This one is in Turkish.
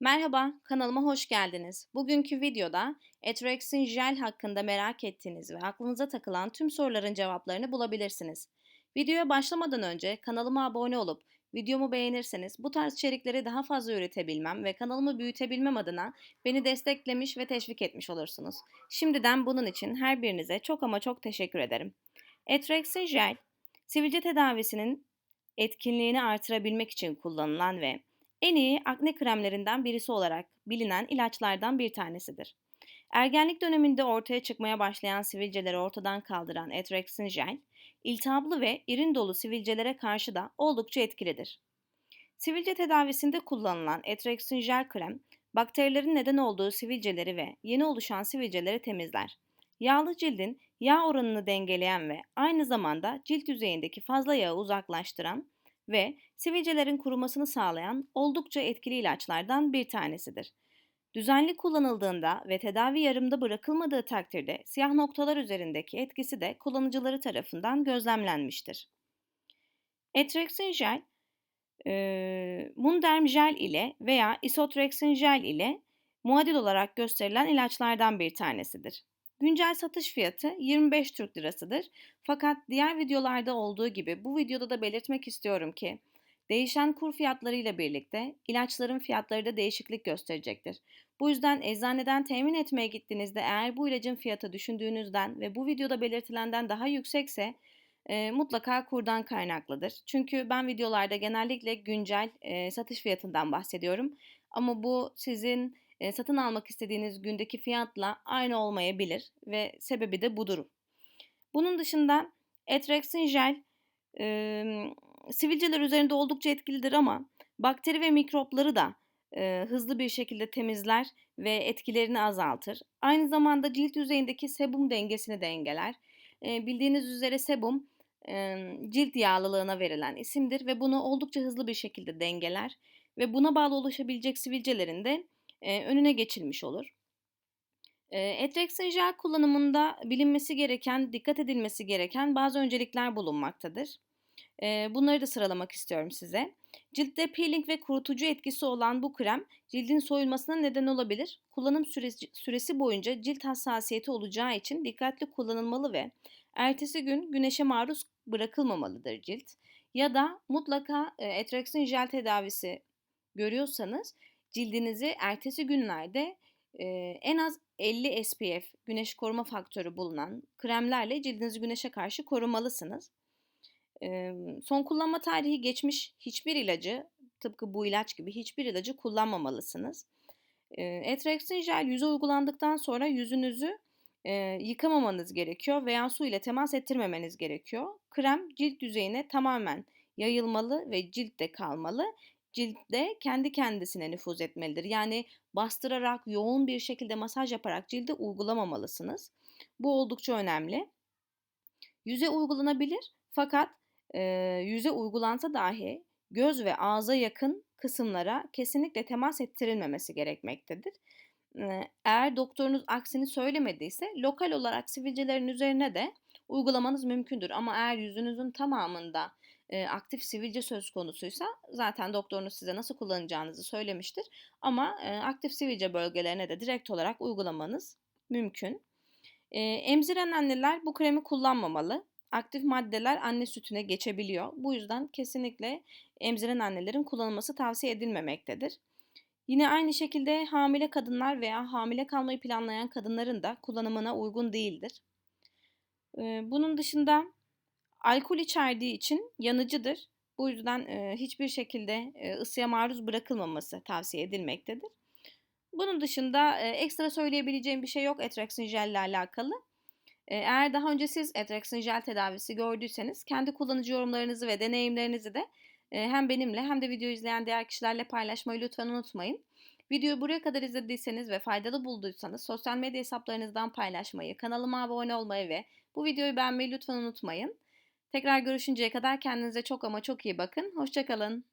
Merhaba, kanalıma hoş geldiniz. Bugünkü videoda Etrexin Jel hakkında merak ettiğiniz ve aklınıza takılan tüm soruların cevaplarını bulabilirsiniz. Videoya başlamadan önce kanalıma abone olup videomu beğenirseniz bu tarz içerikleri daha fazla üretebilmem ve kanalımı büyütebilmem adına beni desteklemiş ve teşvik etmiş olursunuz. Şimdiden bunun için her birinize çok ama çok teşekkür ederim. Etrexin Jel, sivilce tedavisinin etkinliğini artırabilmek için kullanılan ve en iyi akne kremlerinden birisi olarak bilinen ilaçlardan bir tanesidir. Ergenlik döneminde ortaya çıkmaya başlayan sivilceleri ortadan kaldıran Etrexin jel, iltihaplı ve irin dolu sivilcelere karşı da oldukça etkilidir. Sivilce tedavisinde kullanılan Etrexin jel krem, bakterilerin neden olduğu sivilceleri ve yeni oluşan sivilceleri temizler. Yağlı cildin yağ oranını dengeleyen ve aynı zamanda cilt yüzeyindeki fazla yağı uzaklaştıran ve sivilcelerin kurumasını sağlayan oldukça etkili ilaçlardan bir tanesidir. Düzenli kullanıldığında ve tedavi yarımda bırakılmadığı takdirde siyah noktalar üzerindeki etkisi de kullanıcıları tarafından gözlemlenmiştir. Etrexin jel, e, Munderm jel ile veya Isotrexin jel ile muadil olarak gösterilen ilaçlardan bir tanesidir. Güncel satış fiyatı 25 Türk Lirasıdır. Fakat diğer videolarda olduğu gibi bu videoda da belirtmek istiyorum ki değişen kur fiyatlarıyla birlikte ilaçların fiyatları da değişiklik gösterecektir. Bu yüzden eczaneden temin etmeye gittiğinizde eğer bu ilacın fiyatı düşündüğünüzden ve bu videoda belirtilenden daha yüksekse e, mutlaka kurdan kaynaklıdır. Çünkü ben videolarda genellikle güncel e, satış fiyatından bahsediyorum. Ama bu sizin satın almak istediğiniz gündeki fiyatla aynı olmayabilir ve sebebi de budur. Bunun dışında Etrexin jel e, sivilceler üzerinde oldukça etkilidir ama bakteri ve mikropları da e, hızlı bir şekilde temizler ve etkilerini azaltır. Aynı zamanda cilt yüzeyindeki sebum dengesini dengeler. E, bildiğiniz üzere sebum e, cilt yağlılığına verilen isimdir ve bunu oldukça hızlı bir şekilde dengeler ve buna bağlı oluşabilecek sivilcelerin de e, önüne geçilmiş olur. E, Etrexin jel kullanımında bilinmesi gereken, dikkat edilmesi gereken bazı öncelikler bulunmaktadır. Bunları da sıralamak istiyorum size. Ciltte peeling ve kurutucu etkisi olan bu krem cildin soyulmasına neden olabilir. Kullanım süresi, süresi boyunca cilt hassasiyeti olacağı için dikkatli kullanılmalı ve ertesi gün güneşe maruz bırakılmamalıdır cilt. Ya da mutlaka Etrexin jel tedavisi görüyorsanız cildinizi ertesi günlerde e, en az 50 SPF güneş koruma faktörü bulunan kremlerle cildinizi güneşe karşı korumalısınız. E, son kullanma tarihi geçmiş hiçbir ilacı tıpkı bu ilaç gibi hiçbir ilacı kullanmamalısınız. E, Etrexin jel yüze uygulandıktan sonra yüzünüzü e, yıkamamanız gerekiyor veya su ile temas ettirmemeniz gerekiyor. Krem cilt yüzeyine tamamen yayılmalı ve ciltte kalmalı ciltte kendi kendisine nüfuz etmelidir. Yani bastırarak, yoğun bir şekilde masaj yaparak cilde uygulamamalısınız. Bu oldukça önemli. Yüze uygulanabilir fakat e, yüze uygulansa dahi göz ve ağza yakın kısımlara kesinlikle temas ettirilmemesi gerekmektedir. Eğer doktorunuz aksini söylemediyse lokal olarak sivilcelerin üzerine de uygulamanız mümkündür. Ama eğer yüzünüzün tamamında e, aktif sivilce söz konusuysa zaten doktorunuz size nasıl kullanacağınızı söylemiştir. Ama e, aktif sivilce bölgelerine de direkt olarak uygulamanız mümkün. E, emziren anneler bu kremi kullanmamalı. Aktif maddeler anne sütüne geçebiliyor. Bu yüzden kesinlikle emziren annelerin kullanılması tavsiye edilmemektedir. Yine aynı şekilde hamile kadınlar veya hamile kalmayı planlayan kadınların da kullanımına uygun değildir. Bunun dışında alkol içerdiği için yanıcıdır. Bu yüzden hiçbir şekilde ısıya maruz bırakılmaması tavsiye edilmektedir. Bunun dışında ekstra söyleyebileceğim bir şey yok Etrexin jel ile alakalı. Eğer daha önce siz Etrexin jel tedavisi gördüyseniz kendi kullanıcı yorumlarınızı ve deneyimlerinizi de hem benimle hem de video izleyen diğer kişilerle paylaşmayı lütfen unutmayın. Videoyu buraya kadar izlediyseniz ve faydalı bulduysanız sosyal medya hesaplarınızdan paylaşmayı, kanalıma abone olmayı ve bu videoyu beğenmeyi lütfen unutmayın. Tekrar görüşünceye kadar kendinize çok ama çok iyi bakın. Hoşçakalın.